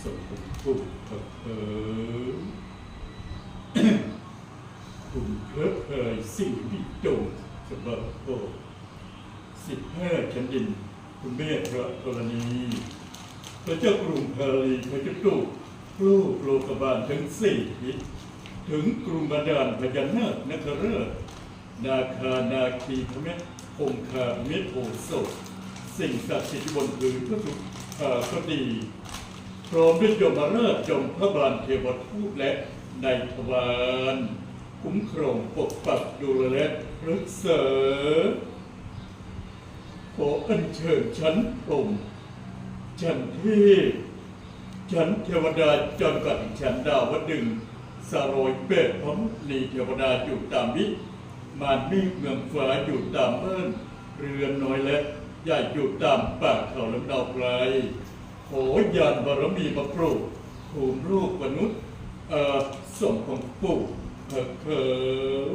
ถูกเผเผยคุณเพลิดเพลินสิ่งที่โดงสำหรับโอ้สิบห้าแผ่นดิน คุณแม่พระธรณีพระเจ้ากรุงพาลีพระเจ้าตุกลูกโลกบาลทั้งสี่ทิศถึงกรุงบาดาลพญานาคนคราชนาคานาคีพระแม่คงคาเมตโอโสสิ่งศักดิ์สิทธิ์บนพื้นพระสุภาพดี พร้อมด้วยยมราชยมพระบาลเทวทูตและในายทวารคุ้มครองปกปักดูแลและรักษาขออัญเชิญชั้นพรมชั้นเทพชั้นเทวดาจนกัดชั้นดาวดึงสารอยเป็ดพร้อมนีเทวดาอยู่ตามมิมารมีเมืองฟ้าอยู่ตามบ้านเรือนน้อยและใหญ่อยู่ตามปากเขาลำดาวไพร โหยานบารมีมาโปรดภูมิรูปมนุษย์เอ่อส่งของปู่เผอเผอ